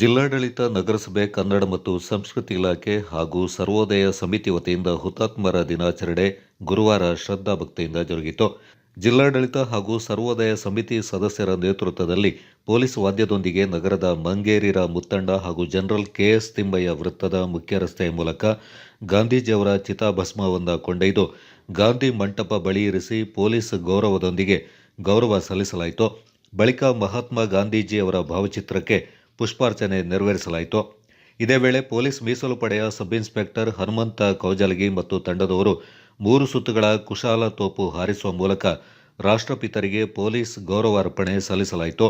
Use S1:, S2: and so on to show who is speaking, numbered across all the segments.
S1: ಜಿಲ್ಲಾಡಳಿತ, ನಗರಸಭೆ, ಕನ್ನಡ ಮತ್ತು ಸಂಸ್ಕೃತಿ ಇಲಾಖೆ ಹಾಗೂ ಸರ್ವೋದಯ ಸಮಿತಿ ವತಿಯಿಂದ ಹುತಾತ್ಮರ ದಿನಾಚರಣೆ ಗುರುವಾರ ಶ್ರದ್ಧಾಭಕ್ತಿಯಿಂದ ಜರುಗಿತು. ಜಿಲ್ಲಾಡಳಿತ ಹಾಗೂ ಸರ್ವೋದಯ ಸಮಿತಿ ಸದಸ್ಯರ ನೇತೃತ್ವದಲ್ಲಿ ಪೊಲೀಸ್ ವಾದ್ಯದೊಂದಿಗೆ ನಗರದ ಮಂಗೇರಿರ ಮುತ್ತಂಡ ಹಾಗೂ ಜನರಲ್ ಕೆಎಸ್ ತಿಂಬಯ್ಯ ವೃತ್ತದ ಮುಖ್ಯ ರಸ್ತೆಯ ಮೂಲಕ ಗಾಂಧೀಜಿಯವರ ಚಿತಾಭಸ್ಮವನ್ನು ಕೊಂಡೊಯ್ದು ಗಾಂಧಿ ಮಂಟಪ ಬಳಿ ಇರಿಸಿ ಪೊಲೀಸ್ ಗೌರವದೊಂದಿಗೆ ಗೌರವ ಸಲ್ಲಿಸಲಾಯಿತು. ಬಳಿಕ ಮಹಾತ್ಮ ಗಾಂಧೀಜಿಯವರ ಭಾವಚಿತ್ರಕ್ಕೆ ಪುಷ್ಪಾರ್ಚನೆ ನೆರವೇರಿಸಲಾಯಿತು. ಇದೇ ವೇಳೆ ಪೊಲೀಸ್ ಮೀಸಲು ಪಡೆಯ ಸಬ್ ಇನ್ಸ್ಪೆಕ್ಟರ್ ಹನುಮಂತ ಕೌಜಲಗಿ ಮತ್ತು ತಂಡದವರು ಮೂರು ಸುತ್ತುಗಳ ಕುಶಾಲ ತೋಪು ಹಾರಿಸುವ ಮೂಲಕ ರಾಷ್ಟ್ರಪಿತರಿಗೆ ಪೊಲೀಸ್ ಗೌರವಾರ್ಪಣೆ ಸಲ್ಲಿಸಲಾಯಿತು.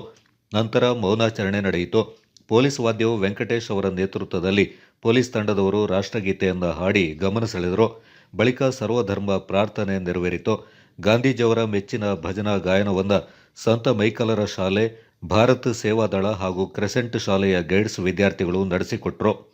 S1: ನಂತರ ಮೌನಾಚರಣೆ ನಡೆಯಿತು. ಪೊಲೀಸ್ ವಾದ್ಯವು ವೆಂಕಟೇಶ್ ಅವರ ನೇತೃತ್ವದಲ್ಲಿ ಪೊಲೀಸ್ ತಂಡದವರು ರಾಷ್ಟ್ರಗೀತೆಯನ್ನು ಹಾಡಿ ಗಮನ ಸೆಳೆದರು. ಬಳಿಕ ಸರ್ವಧರ್ಮ ಪ್ರಾರ್ಥನೆ ನೆರವೇರಿತು. ಗಾಂಧೀಜಿಯವರ ಮೆಚ್ಚಿನ ಭಜನಾ ಗಾಯನವನ್ನು ಸಂತ ಮೈಕಲರ ಶಾಲೆ ಭಾರತ್ ಸೇವಾದಳ ಹಾಗೂ ಕ್ರೆಸೆಂಟ್ ಶಾಲೆಯ ಗೈಡ್ಸ್ ವಿದ್ಯಾರ್ಥಿಗಳು ನಡೆಸಿಕೊಟ್ರು.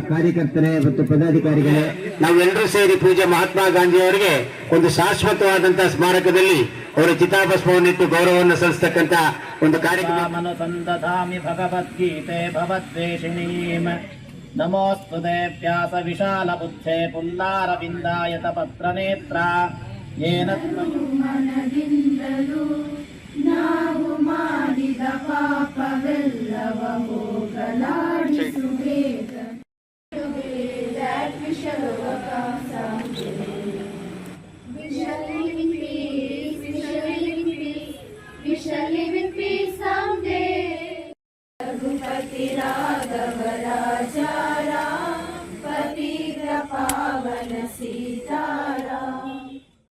S2: ಕಾರ್ಯಕರ್ತರೇ ಮತ್ತು ಪದಾಧಿಕಾರಿಗಳೇ, ನಾವೆಲ್ಲರೂ ಸೇರಿ ಪೂಜೆ ಮಹಾತ್ಮ ಗಾಂಧಿ ಅವರಿಗೆ ಒಂದು ಶಾಶ್ವತವಾದಂತಹ ಸ್ಮಾರಕದಲ್ಲಿ ಅವರ ಚಿತಾಭಸ್ಮವನ್ನಿಟ್ಟು ಗೌರವವನ್ನು ಸಲ್ಲಿಸತಕ್ಕಂತ ಒಂದು ಕಾರ್ಯಕ್ರಮ.
S3: ಸಂದಧಾಮಿ ಭಗವದ್ಗೀತೆ ಭವದ್ವೇಷಿಣೀಂ. ನಮೋಸ್ತು ದೇವ್ಯಾಸ ವಿಶಾಲ ಬುದ್ಧೆ ಪುಲ್ಲಾರ ಬಿಂದಾಯತ ಪತ್ರ
S4: ನೇತ್ರ shall live in someday. Sita